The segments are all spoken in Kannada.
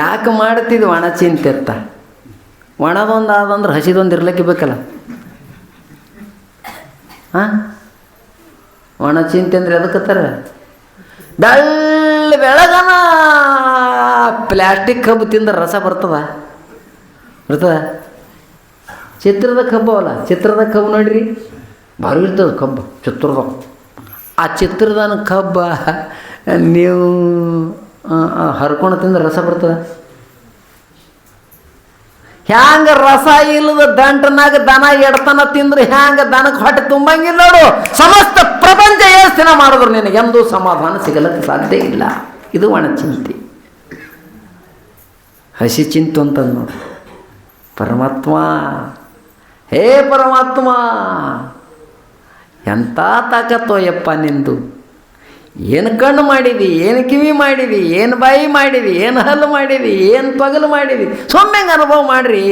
ಯಾಕೆ ಮಾಡ್ತಿದ್ವಿ ಒಣ ಚಿಂತೆ ಅಂತ ಒಣದೊಂದು ಆದಂದ್ರೆ ಹಸಿದೊಂದು ಇರ್ಲಿಕ್ಕೆ ಬೇಕಲ್ಲ. ಹಾಂ ಒಣ ಚಿಂತೆ ಅಂದ್ರೆ ಎದಕ್ಕತ್ತಾರ ಬೆಳ್ಳ ಬೆಳಗನ ಪ್ಲಾಸ್ಟಿಕ್ ಕಬ್ಬು ತಿಂದ್ರೆ ರಸ ಬರ್ತದ? ಬರ್ತದ? ಚಿತ್ರದ ಕಬ್ಬು ಅವಲ್ಲ ಚಿತ್ರದ ಕಬ್ಬು ನೋಡ್ರಿ. ಭಾರಿ ಇರ್ತದ ಕಬ್ಬು, ಚಿತ್ರದ. ಆ ಚಿತ್ರದನ ಕಬ್ಬ ನೀವು ಹರ್ಕೊಂಡು ತಿಂದ್ರೆ ರಸ ಬರ್ತದೆ? ಹ್ಯಾಂಗ ರಸ ಇಲ್ಲದ ದಂಟನಾಗ ದನ ಎಡತನ ತಿಂದ್ರೆ ಹ್ಯಾಂಗ ದನಕ್ಕೆ ಹೊಟ್ಟೆ ತುಂಬಂಗಿಲ್ಲ ನೋಡು. ಸಮಸ್ತ ಪ್ರಪಂಚ ಏಸ್ತಿನ ಮಾಡಿದ್ರು ನಿನಗೆ. ಎಂದೂ ಸಮಾಧಾನ ಸಿಗಲಕ್ಕೆ ಸಾಧ್ಯ ಇಲ್ಲ. ಇದು ಒಣ ಚಿಂತೆ. ಹಸಿ ಚಿಂತು ಅಂತ ನೋಡು. ಪರಮಾತ್ಮ. ಹೇ ಪರಮಾತ್ಮ. ಎಂಥ ತಾಕತ್ತೋಯಪ್ಪ ನಿಂದು? ಏನು ಕಣ್ಣು ಮಾಡಿದಿ, ಏನು ಕಿವಿ ಮಾಡಿದಿ, ಏನು ಬಾಯಿ ಮಾಡಿದಿ, ಏನು ಹಲ್ಲು ಮಾಡಿದಿ, ಏನು ಪಗಲು ಮಾಡಿದಿ? ಸೊಮ್ಮೆಂಗೆ ಅನುಭವ ಮಾಡ್ರಿ,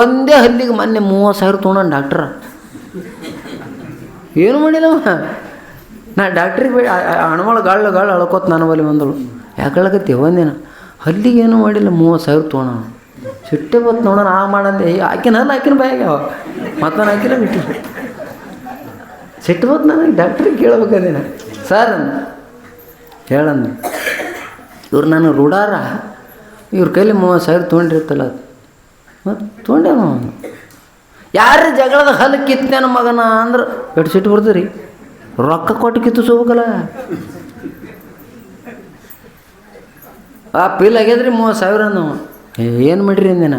ಒಂದೇ ಹಲ್ಲಿಗೆ ಮೊನ್ನೆ ಮೂವತ್ತು ಸಾವಿರ ತೊಗೊಂಡು ಡಾಕ್ಟ್ರ. ಏನು ಮಾಡಿಲ್ಲ ನಾ ಡಾಕ್ಟ್ರಿಗೆ ಬೇಡ ಹಣಮಳು ಗಾಳು ಗಾಳು ಅಳ್ಕೋತ ನಾನು ಬಲ್ಲಿ ಬಂದಳು. ಯಾಕಳಕತ್ತಿ ಒಂದಿನ ಹಲ್ಲಿಗೆ ಏನು ಮಾಡಿಲ್ಲ, ಮೂವತ್ತು ಸಾವಿರ ತೊಗೊಳ ಸಿಟ್ಟೆ ಬತ್ತು ನೋಡೋಣ ಆ ಮಾಡಂದೆ ಆಕಿನ ಹಲ್ಲು, ಆಕಿನ ಬಾಯಾಗ ಮತ್ತೆ ನಾನು ಹಾಕಿಲ್ಲ ಬಿಟ್ಟು. ಸಿಟ್ಟು ಬತ್ತು ನನಗೆ ಡಾಕ್ಟ್ರಿಗೆ ಕೇಳಬೇಕಂದಿನ ಸರ್ ಹೇಳಂದ ಇವ್ರು ನಾನು ರೂಢಾರ. ಇವ್ರ ಕೈಲಿ ಮೂವತ್ತು ಸಾವಿರ ತೊಗೊಂಡಿರ್ತಲ್ಲ ಅದು. ಮತ್ತು ತೊಗೊಂಡೇನು ಅವನು? ಯಾರು ಜಗಳದ ಹಲ್ಲು ನಮ್ಮ ಮಗನ ಅಂದ್ರೆ ಎಷ್ಟು ಸಿಟ್ಟು ಬರ್ತದೆ ರೀ ರೊಕ್ಕ ಕೊಟ್ಟು ಕಿತ್ತಿಸ್ಕೋಬೇಕಲ್ಲ ಆ ಪಿಲ್ ಆಗ್ಯದ್ರಿ ಮೂವತ್ತು ಸಾವಿರ ನಾವು ಏನು ಮಾಡಿರಿ ಅಂದಿನ?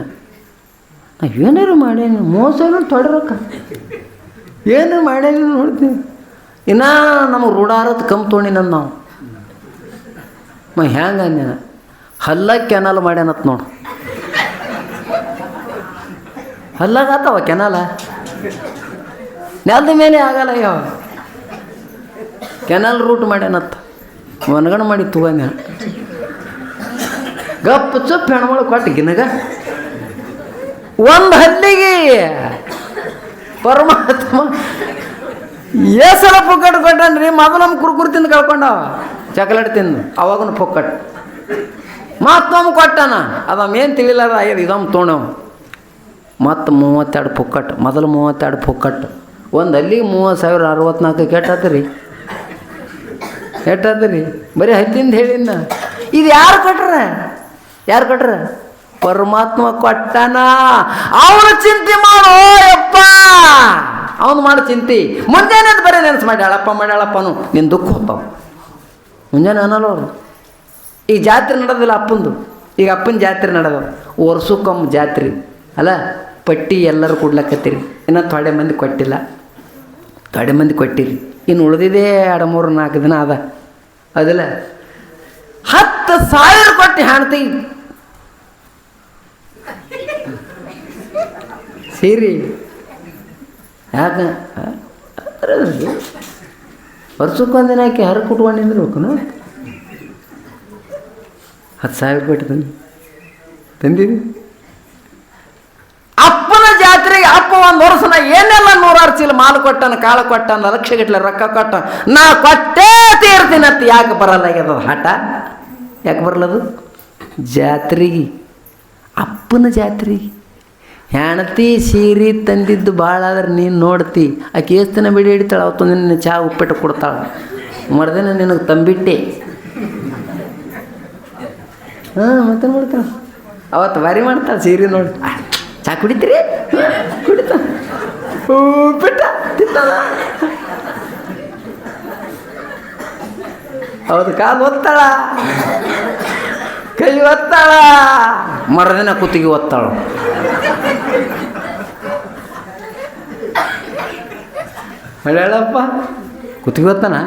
ನಾ ಏನಾರು ಮಾಡೇನಿ. ಮೂವತ್ತು ಸಾವಿರ ತೊಡೆ ರೊಕ್ಕ. ಏನು ಮಾಡೇನಿ ನೋಡ್ತೀನಿ. ಇನ್ನೂ ನಮಗೆ ರೂಢಾರದ ಕಮ್ಮಿ ತೊಗೊಂಡಿನ ನಾವು. ಮ ಹ್ಯಾಂಗ ಹಲ್ಲ ಕೆನಲ್ ಮಾಡ್ಯಾನತ್ ನೋಡು. ಹಲ್ಲಾಗತ್ತವ ಕೆನಲ? ನೆಲದ ಮೇಲೆ ಆಗಲ್ಲ ಯಾವ ಕೆನಲ್ ರೂಟ್ ಮಾಡ್ಯಾನತ್ತ ಒನ್ಗಣ ಮಾಡಿ ತಗೊಂಡ ಗಪ್ ಚುಪ್ ಹೆಣ್ಮಳು ಕೊಟ್ಟು ಗಿನಗ. ಒಂದು ಹಲ್ಲಿಗೆ ಪರಮಾತ್ಮ. ಏಸಲ ಪುಕ್ಕಟ್ಟು ಕೊಟ್ಟನ್ರಿ ಮೊದಲು ನಮ್ಮ ಕುರ್ಕುರು ತಿಂದು ಕಳ್ಕೊಂಡವ. ಚಾಕ್ಲೇಟ್ ತಿಂದು. ಅವಾಗನು ಪುಕ್ಕಟ್. ಮತ್ತೊಮ್ಮೆ ಕೊಟ್ಟಾನ. ಅದೇನು ತಿಳಿಲಾರ ಆಗ್ಯದ ಇದೊಮ್ಮೆ ತೊಗೊಂಡವ ಮತ್ತು ಮೂವತ್ತೆರಡು ಪೊಕ್ಕಟ್. ಮೊದಲು ಮೂವತ್ತೆರಡು ಪೊಕ್ಕಟ್. ಒಂದು ಅಲ್ಲಿಗೆ ಮೂವತ್ತು ಸಾವಿರ ಅರವತ್ನಾಲ್ಕು ಕೆಟ್ಟಾತ್ರಿ. ಕೆಟ್ಟಾತ್ರಿ. ಬರೀ ಹತ್ತಿಂದ ಹೇಳಿನ ಇದು ಯಾರು ಕೊಟ್ರ? ಯಾರು ಕೊಟ್ರ? ಪರಮಾತ್ಮ ಕೊಟ್ಟನ. ಅವನು ಚಿಂತೆ ಮಾಡು, ಯಪ್ಪ. ಅವನು ಮಾಡೋ ಚಿಂತೆ. ಮುಂದೆ ಅದು ಬರೀ ಅಳಪ್ಪ ಮಾಡ್ಯಾಳಪ್ಪ ಮಾಡ್ಯಾಳಪ್ಪನು ನಿನ್ನ ದುಃಖ ಹೋಗ್ತಾವ. ಮುಂಜಾನೆ ಅನ್ನಲ್ಲ ಅವರು. ಈ ಜಾತ್ರೆ ನಡೆದಿಲ್ಲ ಅಪ್ಪಂದು. ಈಗ ಅಪ್ಪನ ಜಾತ್ರೆ ನಡೆದ ವರ್ಷಕ್ಕೊಮ್ಮೆ ಜಾತ್ರೆ. ಅಲ್ಲ, ಪಟ್ಟಿ ಎಲ್ಲರೂ ಕೊಡ್ಲಕತ್ತೀರಿ. ಇನ್ನೂ ತೊಡೆ ಮಂದಿ ಕೊಟ್ಟಿಲ್ಲ. ತೊಡೆ ಮಂದಿ ಕೊಟ್ಟಿರಿ. ಇನ್ನು ಉಳಿದಿದೆ ಎರಡು ಮೂರು ನಾಲ್ಕು ದಿನ ಅದ. ಅದಲ್ಲ. ಹತ್ತು ಸಾವಿರ ಕೊಟ್ಟು ಹಾಣ್ತಿ. ಸೀರಿ. ಯಾಕೆ? ವರ್ಷಕ್ಕೊಂದಿನ ಹಾಕಿ ಹರ ಕುಟ್ಕೊಂಡು ನಿಂದಿರ್ಬೇಕು ಹತ್ತು ಸಾವಿರ ಕೊಟ್ಟು ತಂದು. ತಂದಿರಿ ಅಪ್ಪನ ಜಾತ್ರೆಗೆ ಅಪ್ಪ ಒಂದು ವರ್ಷನ ಏನೆಲ್ಲ ನೂರಾರು ಚೀಲ ಮಾಲು ಕೊಟ್ಟನ, ಕಾಳು ಕೊಟ್ಟನ, ಲಕ್ಷ ಗಟ್ಟಲೆ ರೊಕ್ಕ ಕೊಟ್ಟ ನಾ ಕೊಟ್ಟೇ ತೀರ್ತೀನಿ ಅಂತ ಯಾಕೆ ಅದು ಹಠ? ಯಾಕೆ ಬರಲದು? ಜಾತ್ರೆಗೆ, ಅಪ್ಪನ ಜಾತ್ರೆಗೆ. ಹೆಣತಿ ಸೀರೆ ತಂದಿದ್ದು ಭಾಳ ಆದ್ರೆ ನೀನು ನೋಡ್ತಿ. ಆಕೆ ಎಷ್ಟು ಬಿಡಿ ಹಿಡಿತಾಳೆ? ಅವತ್ತು ನಿನ್ನ ಚಹಾ ಉಪ್ಪಿಟ್ಟು ಕೊಡ್ತಾಳೆ. ಮರ್ದಿನ ನಿನಗೆ ತಂಬಿಟ್ಟೆ. ಹಾಂ ಮತ್ತೆ ಮಾಡ್ತಾಳೆ? ಅವತ್ತು ಬಾರಿ ಮಾಡ್ತಾಳೆ ಸೀರೆ ನೋಡಿ. ಚಹಾ ಕುಡಿತೀರಿ? ಕುಡಿತ. ಉಪ್ಪಿಟ್ಟ ಹೌದು ಕಾಲು ಒತ್ತಾಳ. ಕೈ ಒತ್ತಾಳ. ಮರದಿನ ಕುತ್ತಿಗೆ ಒತ್ತಾಳು. ಹೇಳಪ್ಪ ಕುತ್ತಿಗೆ ಯಾರ್ಯ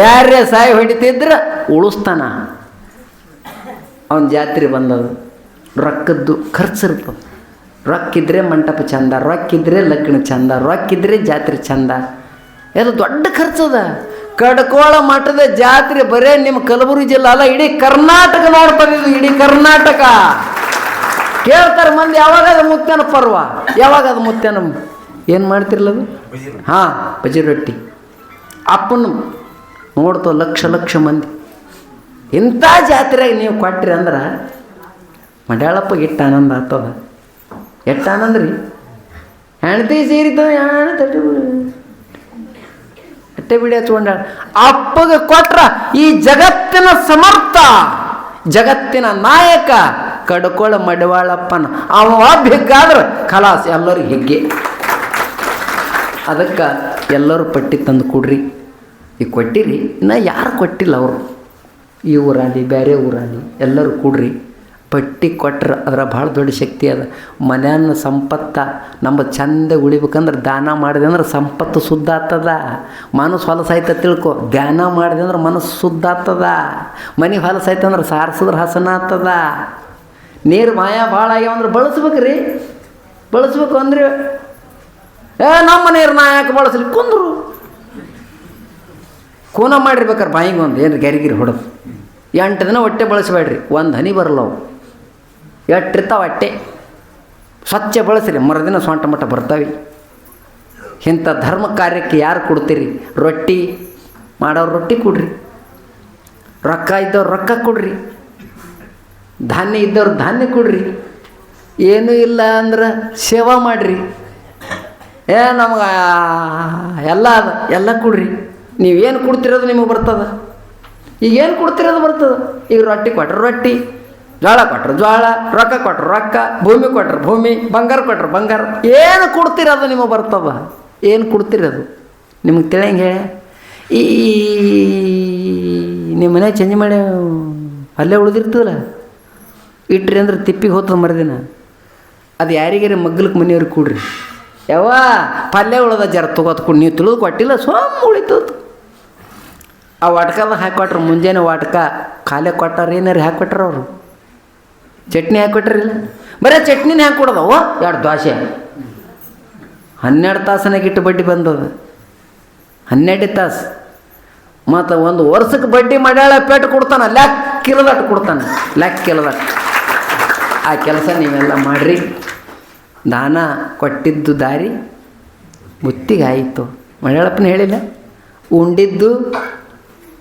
ಯಾರೇ ಸಾಯಿ ಹೊಡಿತಿದ್ರ? ಉಳಿಸ್ತಾನ. ಅವನ ಜಾತ್ರೆ ಬಂದದು. ರೊಕ್ಕದ್ದು ಖರ್ಚು ಇರ್ತದೆ. ರೊಕ್ಕಿದ್ರೆ ಮಂಟಪ ಚಂದ, ರೊಕ್ಕಿದ್ರೆ ಲಗ್ನ ಚಂದ, ರೊಕ್ಕಿದ್ರೆ ಜಾತ್ರೆ ಚಂದ. ಇದು ದೊಡ್ಡ ಖರ್ಚದ ಕಡ್ಕೋಳ ಮಠದ ಜಾತ್ರೆ ಬರೇ ನಿಮ್ಮ ಕಲಬುರಗಿ ಜಿಲ್ಲೆ ಅಲ್ಲ ಇಡೀ ಕರ್ನಾಟಕ ನೋಡ್ತಾರೆ ಇಡೀ ಕರ್ನಾಟಕ. ಕೇಳ್ತಾರೆ ಮಂದಿ ಯಾವಾಗ ಅದು ಮುತ್ತೇನ ಪರ್ವ? ಯಾವಾಗ ಅದು ಮುತ್ತೇನ ಏನು ಮಾಡ್ತಿರ್ಲದು ಹಾಂ ಬಜಿ ರೊಟ್ಟಿ. ಅಪ್ಪನ ನೋಡ್ತೋ ಲಕ್ಷ ಲಕ್ಷ ಮಂದಿ. ಇಂಥ ಜಾತ್ರೆಗೆ ನೀವು ಕೊಟ್ರಿ ಅಂದ್ರೆ ಮಡ್ಯಾಳಪ್ಪ ಎಷ್ಟು ಆನಂದ ಆಗ್ತದ. ಎಷ್ಟು ಆನಂದ ರೀ? ಹೆಣ್ತಿ ಸೇರಿದ್ದು ತಟ್ಟಿ ಬಿಡು. ಅಟ್ಟೆ ಬಿಡಿ ಹಚ್ಕೊಂಡ ಅಪ್ಪಗೆ ಕೊಟ್ರ ಈ ಜಗತ್ತಿನ ಸಮರ್ಥ ಜಗತ್ತಿನ ನಾಯಕ ಕಡ್ಕೊಳ ಮಡವಾಳಪ್ಪನ. ಅವ ಹಿಗ್ಗಾದ್ರೆ ಖಲಾಸ್ ಎಲ್ಲರಿಗೆ ಹಿಗ್ಗೆ. ಅದಕ್ಕೆ ಎಲ್ಲರೂ ಪಟ್ಟಿ ತಂದು ಕೊಡ್ರಿ. ಈಗ ಕೊಟ್ಟಿರಿ, ಇನ್ನು ಯಾರು ಕೊಟ್ಟಿಲ್ಲ ಅವರು. ಈ ಊರಾಗಲಿ ಬೇರೆ ಊರಾಗಲಿ ಎಲ್ಲರೂ ಕೊಡ್ರಿ. ಪಟ್ಟಿ ಕೊಟ್ರೆ ಅದರ ಭಾಳ ದೊಡ್ಡ ಶಕ್ತಿ ಅದ. ಮನೆಯನ್ನು ಸಂಪತ್ತ ನಮ್ಮ ಚಂದ ಉಳಿಬೇಕಂದ್ರೆ ದಾನ ಮಾಡಿದೆ ಅಂದ್ರೆ ಸಂಪತ್ತು ಶುದ್ಧ ಆಗ್ತದ. ಮನಸ್ಸು ಹೊಲಸಾಯ್ತ ತಿಳ್ಕೊ. ಧ್ಯಾನ ಮಾಡಿದೆ ಅಂದ್ರೆ ಮನಸ್ಸು ಶುದ್ಧ ಆಗ್ತದ. ಮನೆ ಹೊಲಸಾಯ್ತಂದ್ರೆ ಸಾರಿಸಿದ್ರೆ ಹಸನ ಆಗ್ತದ. ನೀರು ಮಾಯ ಭಾಳ ಆಗ್ಯಾವ ಅಂದ್ರೆ ಬಳಸ್ಬೇಕು ರೀ ಬಳಸ್ಬೇಕು ಅಂದ್ರೆ, ಏ, ನಮ್ಮ ನೀರು ನಾ ಯಾಕೆ ಬಳಸ್ಲಿ? ಕುಂದ್ರು. ಕೂನ ಮಾಡಿರ್ಬೇಕಾರೆ ಬಾಯಿಗೆ ಒಂದು ಏನು ಗೆರಿಗಿರಿ ಹೊಡೆದು. ಎಂಟು ದಿನ ಹೊಟ್ಟೆ ಬಳಸಬೇಡ್ರಿ, ಒಂದು ಹನಿ ಬರಲ್ಲ ಅವು ಎಟ್ಟಿರ್ತಾವೆ ಹೊಟ್ಟೆ ಸ್ವಚ್ಛ ಬಳಸ್ರಿ, ಮರದಿನ ಸೊಂಟ ಮಟ್ಟ ಬರ್ತಾವೆ. ಇಂಥ ಧರ್ಮ ಕಾರ್ಯಕ್ಕೆ ಯಾರು ಕೊಡ್ತೀರಿ? ರೊಟ್ಟಿ, ಮಾಡೋರು ರೊಟ್ಟಿ ಕೊಡ್ರಿ. ರೊಕ್ಕ ಇದ್ದವ್ರು ರೊಕ್ಕ ಕೊಡ್ರಿ. ಧಾನ್ಯ ಇದ್ದವ್ರು ಧಾನ್ಯ ಕೊಡ್ರಿ. ಏನೂ ಇಲ್ಲ ಅಂದ್ರೆ ಸೇವಾ ಮಾಡಿರಿ. ಏ, ನಮ್ಗೆ ಎಲ್ಲ ಅದ, ಎಲ್ಲ ಕೊಡ್ರಿ. ನೀವೇನು ಕೊಡ್ತಿರೋದು ನಿಮಗೆ ಬರ್ತದ? ಈಗ ಏನು ಕೊಡ್ತಿರೋದು ಬರ್ತದ? ಈಗ ರೊಟ್ಟಿ ಕೊಟ್ರೆ ರೊಟ್ಟಿ, ಜೋಳ ಕೊಟ್ರೆ ಜೋಳ, ರೊಕ್ಕ ಕೊಟ್ರೆ ರೊಕ್ಕ, ಭೂಮಿ ಕೊಟ್ರೆ ಭೂಮಿ, ಬಂಗಾರ ಕೊಟ್ರೆ ಬಂಗಾರ. ಏನು ಕೊಡ್ತಿರೋದು ನಿಮಗೆ ಬರ್ತದ? ಏನು ಕೊಡ್ತಿರೋದು? ನಿಮಗೆ ತಿಳಿಯಂಗೆ ಈ ನಿಮ್ಮ ಮನೆ ಚೇಂಜ್ ಮಾಡಿ ಅಲ್ಲೇ ಉಳಿದಿರ್ತದಲ್ಲ? ಇಟ್ರಿ ಅಂದ್ರೆ ತಿಪ್ಪಿಗೆ ಹೋತದ ಮರದಿನ. ಅದು ಯಾರಿಗಾರ ಮಗ್ಲಕ್ಕೆ ಮನೆಯವ್ರಿಗೆ ಕೊಡ್ರಿ. ಯಾವ ಪಲ್ಯ ಉಳದ ಜರ ತಗೋತ್ ಕೊಡಿ, ನೀವು ತಿಳಿದು ಕೊಟ್ಟಿಲ್ಲ ಸೋಮ್ ಉಳಿತದ. ಆ ವಾಟ್ಕದ ಹಾಕ್ಕೊಟ್ರು ಮುಂಜಾನೆ ವಾಟ್ಕ ಖಾಲಿ ಕೊಟ್ಟಾರ, ಏನಾರು ಹಾಕಿಕೊಟ್ರ ಅವರು? ಚಟ್ನಿ ಹಾಕಿಕೊಟ್ರಿಲ್ಲ ಬರೀ ಚಟ್ನಿನೇ ಹಾಕ್ಕೊಡೋದವ ಎರಡು ದೋಸೆ ಹನ್ನೆರಡು ತಾಸನಾಗ ಇಟ್ಟು ಬಡ್ಡಿ ಬಂದದ. ಹನ್ನೆರಡು ತಾಸು. ಮತ್ತು ಒಂದು ವರ್ಷಕ್ಕೆ ಬಡ್ಡಿ ಮಾಡ್ಯಾಳ, ಪೇಟು ಕೊಡ್ತಾನೆ ಲೆಕ್ಕಿಲ್ಲದಟ್ಟು ಕೊಡ್ತಾನೆ ಲೆಕ್ಕಿಲ್ಲದಟ್ಟು ಆ ಕೆಲಸ ನೀವೆಲ್ಲ ಮಾಡಿರಿ. ದಾನ ಕೊಟ್ಟಿದ್ದು ದಾರಿ ಮುತ್ತಿಗೆ ಆಯಿತು. ಮಳೆಯಪ್ಪನ ಹೇಳಿಲ್ಲ? ಉಂಡಿದ್ದು,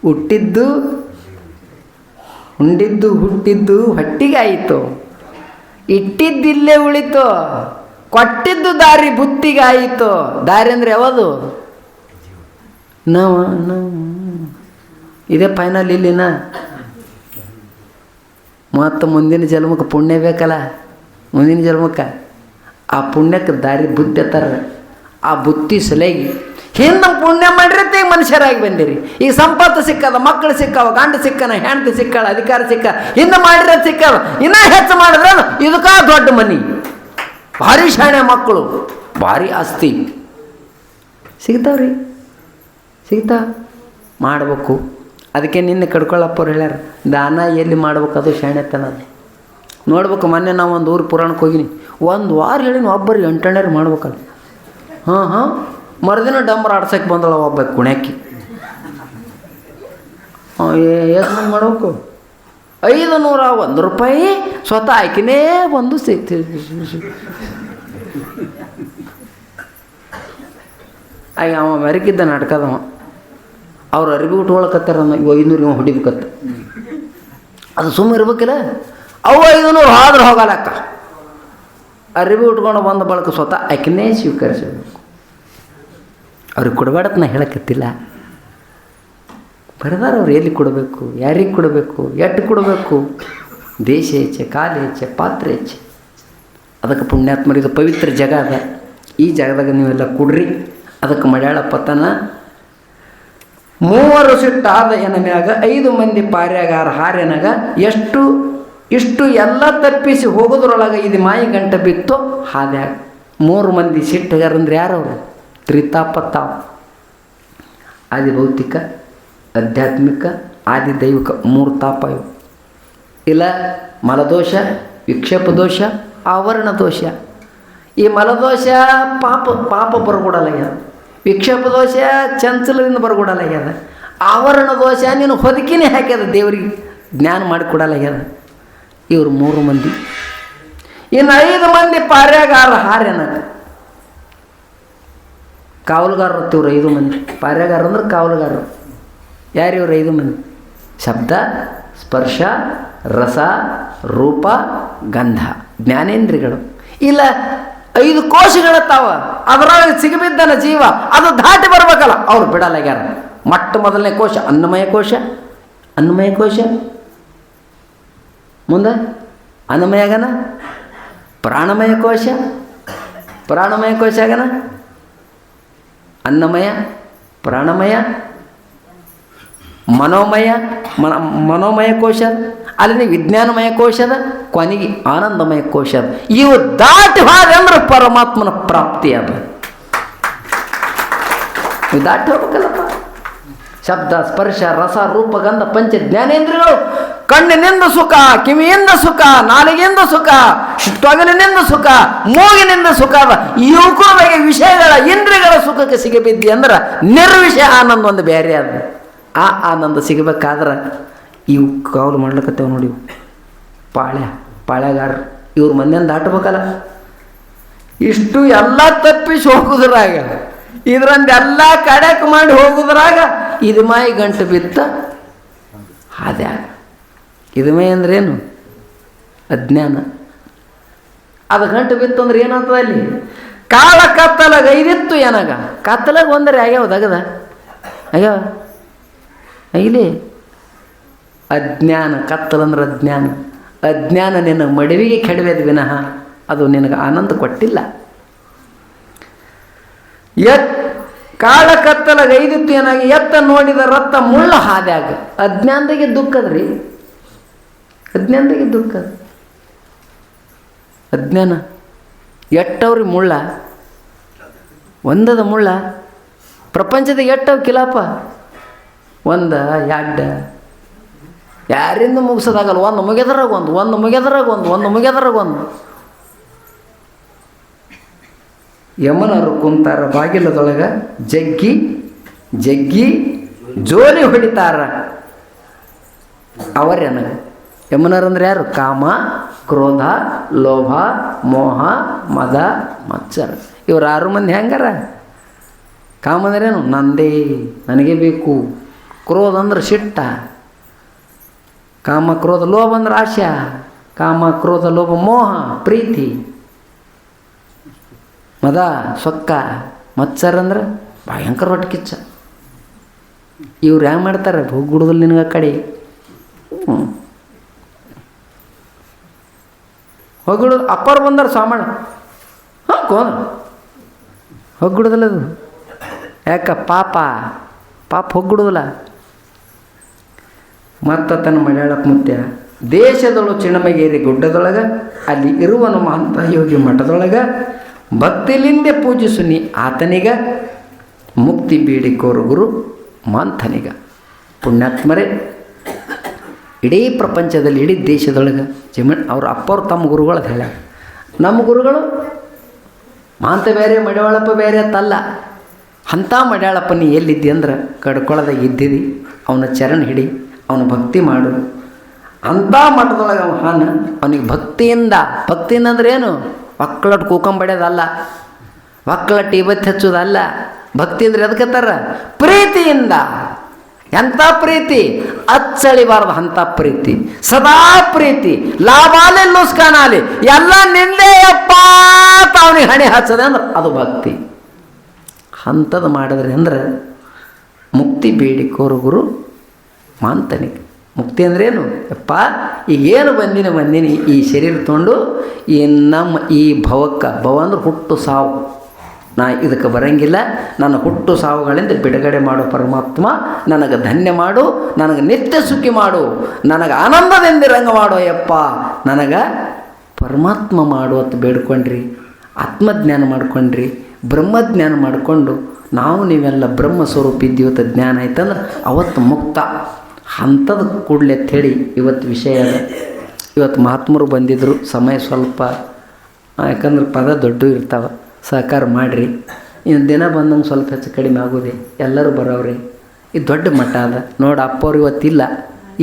ಹುಟ್ಟಿದ್ದು ಉಂಡಿದ್ದು, ಹುಟ್ಟಿದ್ದು ಹೊಟ್ಟಿಗೆ ಆಯಿತು. ಇಟ್ಟಿದ್ದಿಲ್ಲೇ ಉಳಿತು. ಕೊಟ್ಟಿದ್ದು ದಾರಿ ಬುತ್ತಿಗೆ ಆಯಿತು. ದಾರಿ ಅಂದರೆ ಯಾವುದು? ನಾವು ನಾವು. ಇದೇ ಫೈನಲ್ ಇಲ್ಲಿನ? ಮತ್ತು ಮುಂದಿನ ಜನ್ಮಕ್ಕೆ ಪುಣ್ಯ ಬೇಕಲ್ಲ? ಮುಂದಿನ ಜನ್ಮಕ್ಕೆ ಆ ಪುಣ್ಯಕ್ಕೆ ದಾರಿ ಬುದ್ಧಿ ತರ ಆ ಬುತ್ತಿ ಸಲಗಿ ಹಿಂದೆ ಪುಣ್ಯ ಮಾಡಿರತ್ತೆ ಮನುಷ್ಯರಾಗಿ ಬಂದಿರಿ. ಈಗ ಸಂಪತ್ತು ಸಿಕ್ಕದ, ಮಕ್ಕಳು ಸಿಕ್ಕವ, ಗಂಡ ಸಿಕ್ಕನ, ಹೆಂಡತಿ ಸಿಕ್ಕಳ, ಅಧಿಕಾರ ಸಿಕ್ಕ, ಹಿಂದೆ ಮಾಡಿರೋದು ಸಿಕ್ಕಲ್ಲ ಇನ್ನೂ ಹೆಚ್ಚು ಮಾಡಿದ್ರೆ ಇದಕ್ಕ ದೊಡ್ಡ ಮನಿ. ಭಾರಿ ಶಾಣೆ ಮಕ್ಕಳು, ಭಾರಿ ಆಸ್ತಿ. ಸಿಗ್ತಾವ್ರಿ? ಸಿಗ್ತಾ? ಮಾಡಬೇಕು. ಅದಕ್ಕೆ ನಿನ್ನೆ ಕಡ್ಕೊಳ್ಳಪ್ಪವ್ರು ಹೇಳ್ಯಾರ, ದಾನ ಎಲ್ಲಿ ಮಾಡ್ಬೇಕು ಅದು ಶಾಣೆತನ ನೋಡ್ಬೇಕು, ಮೊನ್ನೆ ನಾವು ಒಂದು ಊರು ಪುರಾಣಕ್ಕೆ ಹೋಗಿನಿ, ಒಂದು ವಾರ ಹೇಳಿನ ಒಬ್ಬರು ಎಂಟನೇರು ಮಾಡ್ಬೇಕಲ್ಲ. ಹಾಂ ಹಾಂ, ಮರುದಿನ ಡಂಬರ್ ಆಡ್ಸಕ್ಕೆ ಬಂದಳ ಒಬ್ಬ ಕುಣ್ಯಾಕಿ. ಎಷ್ಟು ಮಂದಿ ಮಾಡ್ಬೇಕು? ಐದು ನೂರ ಒಂದು ರೂಪಾಯಿ ಸ್ವತಃ ಆಯ್ಕೆನೇ ಬಂದು ಸಿಗ್ತಿ ಆಗ ಅವ ಮೆರಕಿದ್ದ ನಾಟಕದವ ಅವ್ರು ಅರಿವಿ ಉಟ್ಕೊಳಕತ್ತಾರ ಇವ ಐನೂರು ಇವ ಹೊಡಿಬೇಕತ್ತ ಅದು ಸುಮ್ಮನೆ ಇರ್ಬೇಕಿಲ್ಲ? ಅವು ಐದುನೂರು ಆದ್ರೆ ಹೋಗಲಕ್ಕ. ಅರಿವಿ ಉಟ್ಕೊಂಡು ಬಂದ ಬಳಕ ಸ್ವತಃ ಆಕಿನೇ ಸ್ವೀಕರಿಸಬೇಕು. ಅವ್ರಿಗೆ ಕೊಡಬೇಡತ್ ನಾ ಹೇಳಕತ್ತಿಲ್ಲ. ಬರದಾರ ಅವ್ರು ಎಲ್ಲಿ ಕೊಡಬೇಕು? ಯಾರಿಗೆ ಕೊಡಬೇಕು? ಎಟ್ಟು ಕೊಡಬೇಕು? ದೇಶ ಹೆಚ್ಚೆ, ಕಾಲ ಹೆಚ್ಚೆ, ಪಾತ್ರ ಹೆಚ್ಚೆ. ಅದಕ್ಕೆ ಪುಣ್ಯಾತ್ಮರಿದು ಪವಿತ್ರ ಜಗ ಅದ. ಈ ಜಾಗದಾಗ ನೀವೆಲ್ಲ ಕೊಡ್ರಿ. ಅದಕ್ಕೆ ಮಡ್ಯಾಳ ಪತನ ಮೂವರು ಸಿಟ್ಟಾದ ಎನಮ್ಯಾಗ ಐದು ಮಂದಿ ಪಾರ್ಯಾಗಾರ ಹಾರ್ಯನಾಗ ಎಷ್ಟು, ಇಷ್ಟು ಎಲ್ಲ ತಪ್ಪಿಸಿ ಹೋಗೋದ್ರೊಳಗೆ ಇದು ಮಾಯಿ ಗಂಟ ಬಿತ್ತು ಹಾದ್ಯಾಗ. ಮೂರು ಮಂದಿ ಸಿಟ್ಟಗಾರಂದ್ರೆ ಯಾರವರು? ತ್ರಿತಾಪತಾವ್ ಆದಿ ಭೌತಿಕ, ಆಧ್ಯಾತ್ಮಿಕ, ಆದಿ ದೈವಿಕ, ಮೂರು ತಾಪ ಇವು. ಇಲ್ಲ, ಮಲದೋಷ, ವಿಕ್ಷೇಪ ದೋಷ, ಆವರಣ ದೋಷ. ಈ ಮಲದೋಷ ಪಾಪ ಪಾಪ ಬರಗೊಡಲಾಗ್ಯದ ವಿಕ್ಷೇಪ ದೋಷ ಚಂಚಲದಿಂದ ಬರಗೊಡಲಾಗ್ಯದ ಆವರಣ ದೋಷ ನೀನು ಹೊದಕಿನೇ ಹಾಕ್ಯದ ದೇವರಿಗೆ ಜ್ಞಾನ ಮಾಡಿಕೊಡಲಾಗ್ಯದ. ಇವರು ಮೂರು ಮಂದಿ. ಇನ್ನು ಐದು ಮಂದಿ ಪಾರ್ಯಾಗಾರ ಹಾರ್ಯನ. ಕಾವಲುಗಾರರು ಇವ್ರು ಐದು ಮಂದಿ. ಪಾರ್ಯಾಗಾರ ಅಂದ್ರೆ ಕಾವಲುಗಾರರು. ಯಾರು ಇವ್ರು ಐದು ಮಂದಿ? ಶಬ್ದ, ಸ್ಪರ್ಶ, ರಸ, ರೂಪ, ಗಂಧ. ಜ್ಞಾನೇಂದ್ರಿಗಳು ಇಲ್ಲ, ಐದು ಕೋಶಗಳತ್ತಾವ. ಅದರೊಳಗೆ ಸಿಗಬಿದ್ದನ ಜೀವ, ಅದು ದಾಟಿ ಬರ್ಬೇಕಲ್ಲ. ಅವ್ರು ಬಿಡಲಾಗ್ಯಾರ. ಮೊಟ್ಟ ಮೊದಲನೇ ಕೋಶ ಅನ್ನಮಯ ಕೋಶ ಅನ್ನಮಯ ಕೋಶ. ಮುಂದೆ ಅನ್ನಮಯ ಆಗನ? ಪ್ರಾಣಮಯ ಕೋಶ. ಪ್ರಾಣಮಯ ಕೋಶ ಆಗನ? ಅನ್ನಮಯ, ಪ್ರಾಣಮಯ. ಮನೋಮಯ, ಮನ ಮನೋಮಯ ಕೋಶ. ಅಲ್ಲಿ ವಿಜ್ಞಾನಮಯ ಕೋಶದ ಕೊನೆಗೆ ಆನಂದಮಯ ಕೋಶ ಅದ. ಇವು ದಾಟಿ ಹೋದ ಅಂದ್ರೆ ಪರಮಾತ್ಮನ ಪ್ರಾಪ್ತಿ ಅದ. ಇವು ದಾಟಿ ಹೋಗ್ಬೇಕಲ್ಲಪ್ಪ. ಶಬ್ದ, ಸ್ಪರ್ಶ, ರಸ, ರೂಪ, ಗಂಧ, ಪಂಚ, ಜ್ಞಾನೇಂದ್ರಿಯಗಳು ಕಣ್ಣಿನಿಂದ ಸುಖ, ಕಿವಿಯಿಂದ ಸುಖ, ನಾಲಿಗೆಯಿಂದ ಸುಖ ತೊಗಲಿನಿಂದ ಸುಖ, ಮೂಗಿನಿಂದ ಸುಖ ಅದ. ಇವಕ್ಕೂ ಬಗ್ಗೆ ವಿಷಯಗಳ ಇಂದ್ರಿಗಳ ಸುಖಕ್ಕೆ ಸಿಗಬಿದ್ದಿ ಅಂದ್ರೆ ನಿರ್ವಿಷಯ ಆನಂದ ಒಂದು ಬೇರೆ ಅದ. ಆ ಆನಂದ ಸಿಗಬೇಕಾದ್ರೆ ಇವು ಕಾವಲು ಮಾಡ್ಲಿಕ್ಕತ್ತೇವೆ ನೋಡಿ. ಪಾಳ್ಯ, ಪಾಳ್ಯಗಾರ, ಇವ್ರ ಮನೆಯನ್ನು ದಾಟಬೇಕಲ್ಲ. ಇಷ್ಟು ಎಲ್ಲ ತಪ್ಪಿಸಿ ಹೋಗುದ್ರಾಗ, ಇದ್ರಂದು ಎಲ್ಲ ಕಡೆಕ್ ಮಾಡಿ ಹೋಗುದ್ರಾಗ ಇದು ಮಾಯಿ ಗಂಟು ಬಿತ್ತ ಹಾದ್ಯಾಗ ಇದು ಮೈ ಅಂದ್ರೇನು? ಅಜ್ಞಾನ. ಅದು ಗಂಟು ಬಿತ್ತಂದ್ರೆ ಏನಾಗ್ತದ ಅಲ್ಲಿ? ಕಾಲ ಕತ್ತಲಾಗ ಇದಿತ್ತು ಏನಾಗ? ಕತ್ತಲಾಗ ಒಂದರೆ ಆಗ್ಯಾವ ದಗದ? ಆಗ್ಯಾವ? ಇಲ್ಲಿ ಅಜ್ಞಾನ ಕತ್ತಲಂದ್ರೆ ಅಜ್ಞಾನ. ಅಜ್ಞಾನ ನಿನ್ನ ಮಡವಿಗೆ ಕೆಡವೇದ ವಿನಃ ಅದು ನಿನಗೆ ಆನಂದ ಕೊಟ್ಟಿಲ್ಲ. ಎತ್ ಕಾಳ ಕತ್ತಲ ಗೈದಿತ್ತು ಏನಾಗಿ, ಎತ್ತ ನೋಡಿದ ರತ್ತ ಮುಳ್ಳ ಹಾದ್ಯಾಗ. ಅಜ್ಞಾನದಾಗೆ ದುಃಖದ್ರಿ ಅಜ್ಞಾನದಾಗೆ ದುಃಖ ಅಜ್ಞಾನ ಎಟ್ಟವ್ರಿ ಮುಳ್ಳ? ಒಂದದ ಮುಳ್ಳ. ಪ್ರಪಂಚದ ಎಟ್ಟವ ಕಿಲಾಪ? ಒಂದ ಎರಡು ಯಾರಿಂದ ಮುಗಿಸೋದಾಗಲ್ಲ? ಒಂದು ಮುಗಿದ್ರಾಗ ಒಂದು ಒಂದು ಮುಗಿದ್ರಾಗ ಒಂದು ಒಂದು ಮುಗಿದ್ರಾಗ ಒಂದು. ಯಮನರು ಕುಂತಾರ, ಬಾಗಿಲದೊಳಗೆ ಜಗ್ಗಿ ಜಗ್ಗಿ ಜೋಲಿ ಹೊಡಿತಾರ. ಅವರೇನ ಯಮನರಂದ್ರೆ ಯಾರು? ಕಾಮ, ಕ್ರೋಧ, ಲೋಭ, ಮೋಹ, ಮದ ಮತ್ಸರ ಇವ್ರು ಆರು ಮಂದಿ ಹೆಂಗಾರ? ಕಾಮ ಅಂದ್ರೇನು ನಂದೇ, ನನಗೆ ಬೇಕು. ಕ್ರೋಧ ಅಂದ್ರೆ ಶಿಟ್ಟ ಕಾಮ ಕ್ರೋಧ ಲೋಭ ಅಂದ್ರೆ ಆಶಾ ಕಾಮ ಕ್ರೋಧ ಲೋಭ ಮೋಹ, ಪ್ರೀತಿ. ಮದ, ಸೊಕ್ಕ, ಮತ್ಸರ ಅಂದ್ರೆ ಭಯಂಕರ ಹೊಟ್ಟೆ ಕಿಚ್ಚ. ಇವ್ರು ಹ್ಯಾಂಗ ಮಾಡ್ತಾರೆ? ಹೋಗ್ಬಿಡುದಿಲ್ಲ ನಿನಗೆ ಆ ಕಡೆ. ಅಪ್ಪರ್ ಅಪ್ಪರು ಬಂದಾರ ಸಾಮಾನು ಹಾಂ ಕೋ ಹೋಗ್ಬಿಡೋದಿಲ್ಲ ಅದು. ಯಾಕ, ಪಾಪ? ಪಾಪ ಹೋಗ್ಬಿಡೋದಿಲ್ಲ ಮತ್ತ ತನ್ನ ಮಲಯಾಳಕ್ಕೆ ಮುತ್ಯ, ದೇಶದೊಳು ಚಿಣಮಗೇರಿ ಗುಡ್ಡದೊಳಗೆ, ಅಲ್ಲಿ ಇರುವನು ಮಹಂತ ಯೋಗಿ ಮಠದೊಳಗೆ, ಭಕ್ತಿಲಿಂದೆ ಪೂಜಿಸು ನೀ ಆತನಿಗ, ಮುಕ್ತಿ ಬೀಡಿಕೋರು ಗುರು ಮಂಥನಿಗ. ಪುಣ್ಯಾತ್ಮರೇ, ಇಡೀ ಪ್ರಪಂಚದಲ್ಲಿ, ಇಡೀ ದೇಶದೊಳಗೆ ಜಮೀನ್ ಅವ್ರ ಅಪ್ಪವ್ರು ತಮ್ಮ ಗುರುಗಳು ಹೇಳ ನಮ್ಮ ಗುರುಗಳು ಮಾಂತ ಬೇರೆ, ಮಡಿವಾಳಪ್ಪ ಬೇರೆ ಅಂತಲ್ಲ. ಅಂಥ ಮಡ್ಯಾಳಪ್ಪ ನೀ ಎಲ್ಲಿದ್ದಿ ಅಂದ್ರೆ ಕಡ್ಕೊಳದಾಗ ಇದ್ದಿದಿ, ಅವನ ಚರಣ ಹಿಡಿ. ಅವನ ಭಕ್ತಿ ಮಾಡು. ಅಂಥ ಮಠದೊಳಗೆ ಅವ ಹಾನ ಅವನಿಗೆ ಭಕ್ತಿಯಿಂದ ಭಕ್ತಿಯಿಂದ ಅಂದ್ರೆ ಏನು? ಒಕ್ಕಳಟ್ಟು ಕೂಕೊಂಬಡ್ಯೋದಲ್ಲ ಒಕ್ಕಳಟ್ಟು ಇವತ್ತು ಹಚ್ಚೋದಲ್ಲ. ಭಕ್ತಿ ಅಂದ್ರೆ ತರ ಪ್ರೀತಿಯಿಂದ. ಎಂಥ ಪ್ರೀತಿ? ಅಚ್ಚಳಿಬಾರ್ದು ಅಂಥ ಪ್ರೀತಿ. ಸದಾ ಪ್ರೀತಿ. ಲಾಭಾಲೆ ಲುಸ್ಕಾನಾಲಿ ಎಲ್ಲ ನಿಂದೇ ಅಪ್ಪ ಅವನಿಗೆ ಹಣೆ ಹಚ್ಚದೆ ಅಂದ್ರೆ ಅದು ಭಕ್ತಿ. ಅಂಥದ್ದು ಮಾಡಿದ್ರೆ ಅಂದ್ರೆ ಮುಕ್ತಿ ಬೇಡಿ ಕೋರು ಗುರು. ಮಾಂತನಿಗೆ. ಮುಕ್ತಿ ಅಂದ್ರೇನು? ಯಪ್ಪ ಈಗೇನು ಬಂದಿನಿ ಬಂದಿನಿ, ಈ ಶರೀರ ತೊಗೊಂಡು ಈ ನಮ್ಮ ಈ ಭವಕ್ಕೆ, ಭವ ಅಂದ್ರೆ ಹುಟ್ಟು ಸಾವು. ನಾ ಇದಕ್ಕೆ ಬರಂಗಿಲ್ಲ. ನನ್ನ ಹುಟ್ಟು ಸಾವುಗಳಿಂದ ಬಿಡುಗಡೆ ಮಾಡು ಪರಮಾತ್ಮ. ನನಗೆ ಧನ್ಯ ಮಾಡು, ನನಗೆ ನಿತ್ಯ ಸುಖಿ ಮಾಡು. ನನಗೆ ಆನಂದದಿಂದ ರಂಗ ಮಾಡೋ ಯಪ್ಪ ನನಗೆ ಪರಮಾತ್ಮ ಮಾಡು ಅಂತ ಬೇಡ್ಕೊಂಡ್ರಿ. ಆತ್ಮಜ್ಞಾನ ಮಾಡ್ಕೊಂಡ್ರಿ. ಬ್ರಹ್ಮಜ್ಞಾನ ಮಾಡಿಕೊಂಡು ನಾವು ನೀವೆಲ್ಲ ಬ್ರಹ್ಮ ಸ್ವರೂಪ ಅಂತ ಜ್ಞಾನ ಆಯ್ತಂದ್ರೆ ಅವತ್ತು ಮುಕ್ತ. ಅಂಥದ್ದು ಕೂಡಲೇ ಹೇಳಿ ಇವತ್ತು ವಿಷಯ ಇವತ್ತು ಮಹಾತ್ಮರು ಬಂದಿದ್ದರು ಸಮಯ ಸ್ವಲ್ಪ ಯಾಕಂದ್ರೆ ಪದ ದೊಡ್ಡ ಇರ್ತಾವೆ, ಸಹಕಾರ ಮಾಡಿರಿ. ಇನ್ನು ದಿನ ಬಂದಂಗೆ ಸ್ವಲ್ಪ ಹೆಚ್ಚು ಕಡಿಮೆ ಆಗೋದೆ, ಎಲ್ಲರೂ ಬರೋವ್ರಿ. ಇದು ದೊಡ್ಡ ಮಠ ಅದ. ನೋಡಿ ಅಪ್ಪವ್ರು ಇವತ್ತಿಲ್ಲ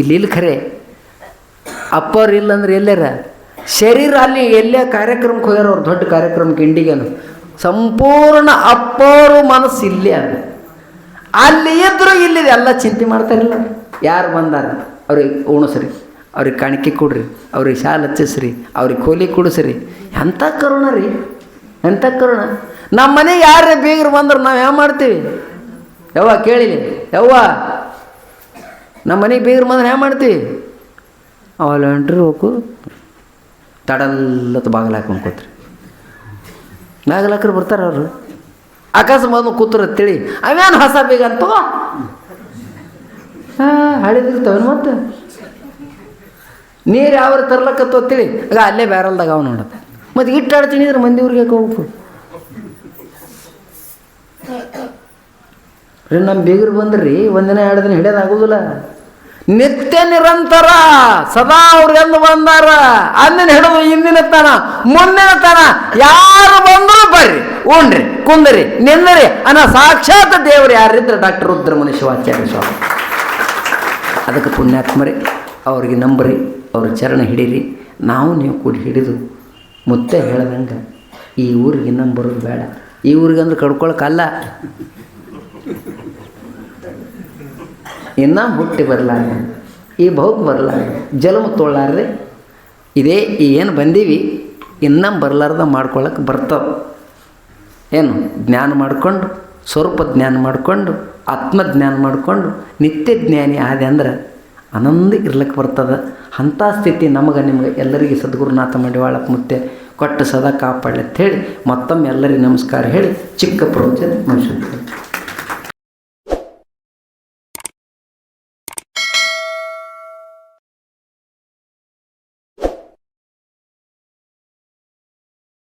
ಇಲ್ಲಿ. ಇಲ್ಲಿ ಖರೆ. ಅಪ್ಪವ್ರು ಇಲ್ಲಂದ್ರೆ ಎಲ್ಲಾರ? ಶರೀರ ಅಲ್ಲಿ ಎಲ್ಲೇ ಕಾರ್ಯಕ್ರಮಕ್ಕೆ ಹೋಗ್ಯಾರ, ಅವ್ರು ದೊಡ್ಡ ಕಾರ್ಯಕ್ರಮಕ್ಕೆ ಇಂಡಿಗನು ಸಂಪೂರ್ಣ ಅಪ್ಪವರು ಮನಸ್ಸು ಇಲ್ಲೇ ಅಲ್ಲಿ ಇದ್ದರೂ ಇಲ್ಲಿದೆ ಎಲ್ಲ ಚಿಂತೆ ಮಾಡ್ತಾರಿಲ್ಲ ಯಾರು ಬಂದಾರ? ಅವ್ರಿಗೆ ಉಣಿಸ್ರಿ. ಅವ್ರಿಗೆ ಕಾಣಿಕೆ ಕೊಡ್ರಿ. ಅವ್ರಿಗೆ ಶಾಲೆ ಹಚ್ಚಿಸ್ರಿ. ಅವ್ರಿಗೆ ಕೋಲಿ ಕೊಡಿಸ್ರಿ. ಎಂಥ ಕರುಣ ರೀ? ಎಂಥ ಕರುಣ? ನಮ್ಮ ಮನೆಗೆ ಯಾರೇ ಬೀಗರು ಬಂದ್ರೆ ನಾವು ಯಾವ ಮಾಡ್ತೀವಿ? ಯವ್ವ ಕೇಳಿಲಿ. ಯವ್ವ, ನಮ್ಮ ಮನೆಗೆ ಬೀಗರು ಬಂದ್ರೆ ಯಾವ ಮಾಡ್ತೀವಿ? ಅವಲ್ಲ ಹೊಂಟ್ರಿ ಹೋಗು. ತಡಲ್ಲತ್ತು ಬಾಗಿಲು ಹಾಕೊಂಡು ಕೂತ್ರಿ. ಬಾಗಿಲು ಬರ್ತಾರೆ ಅವರು. ಅಕಸ್ಮಾತ್ ಕೂತ್ರ ತಿಳಿ. ಅವೇನು ಹೊಸ ಬೀಗ ಅಂತ ಹಾಂ ಹಳಿದಿರ್ತಾವನು ಮತ್ತೆ. ನೀರು ಯಾವ ತರ್ಲಕ್ಕತ್ತೋ ಅಂತೇಳಿ ಆಗ ಅಲ್ಲೇ ಬ್ಯಾರಲ್ದಾಗ ಅವ ನೋಡತ್ತೆ ಮತ್ತು ಆಡ್ತೀನಿ ಅಂದ್ರೆ ಮಂದಿ ಊರಿಗೆ ಹೋಗ್ಬೇಕು. ರೀ ನಮ್ಮ ಬೀಗರು ಬಂದ್ರಿ, ಒಂದಿನ ಎರಡು ದಿನ ಹಿಡಿಯೋದಾಗೋದಿಲ್ಲ ನಿತ್ಯ ನಿರಂತರ, ಸದಾ ಅವ್ರು ಎಂದು ಬಂದಾರ. ಅಂದಿನ ಹಿಡಿದು ಹಿಂದಿನ ತನ, ಮುಂದಿನ ತನ. ಯಾರು ಬಂದರೂ ಬರ್ರಿ, ಉಣ್ರಿ, ಕುಂದ್ರಿ, ನಿಂದ್ರಿ ಅನ್ನೋ ಸಾಕ್ಷಾತ್ ದೇವರು ಯಾರಿದ್ರೆ ಡಾಕ್ಟರ್ ರುದ್ರಮುನಿ ಶಿವಾಚಾರ್ಯ ಸ್ವಾಮಿ. ಅದಕ್ಕೆ ಪುಣ್ಯಾತ್ಮರಿ ಅವ್ರಿಗೆ ನಂಬರಿ, ಅವ್ರ ಚರಣ ಹಿಡೀರಿ. ನಾವು ನೀವು ಕೂಡಿ ಹಿಡಿದು ಮುತ್ತೆ ಹೇಳ್ದಂಗೆ ಈ ಊರಿಗೆ ಇನ್ನೊಂದು ಬರೋದು ಬೇಡ. ಈ ಊರಿಗೆ ಅಂದ್ರೆ ಕಡ್ಕೊಳಕ್ಕಲ್ಲ ಇನ್ನೂ ಹುಟ್ಟಿ ಬರಲಾರ ಈ ಭೌಕ್ ಬರಲಾರ ಜಲಮ ತೊಳ್ಳಾರ್ದೆ ಇದೇ ಏನು ಬಂದೀವಿ ಇನ್ನೂ ಬರಲಾರ್ದ ಮಾಡ್ಕೊಳಕ್ಕೆ ಬರ್ತವೆ. ಏನು? ಜ್ಞಾನ ಮಾಡಿಕೊಂಡು ಸ್ವರೂಪ ಜ್ಞಾನ ಮಾಡಿಕೊಂಡು, ಆತ್ಮಜ್ಞಾನ ಮಾಡಿಕೊಂಡು, ನಿತ್ಯ ಜ್ಞಾನಿ ಆದೆ ಅಂದ್ರೆ ಆನಂದ ಇರ್ಲಿಕ್ಕೆ ಬರ್ತದೆ. ಅಂಥ ಸ್ಥಿತಿ ನಮಗೆ ನಿಮಗೆ ಎಲ್ಲರಿಗೆ ಸದ್ಗುರುನಾಥ ಮಡಿವಾಳಕ್ಕೆ ಮುತ್ತೆ ಕೊಟ್ಟು ಸದಾ ಕಾಪಾಡಲಿ ಅಂತ ಹೇಳಿ ಮತ್ತೊಮ್ಮೆ ಎಲ್ಲರಿಗೂ ನಮಸ್ಕಾರ ಹೇಳಿ ಚಿಕ್ಕ ಪ್ರವಚನ ಮುಗಿಸುತ್ತೇನೆ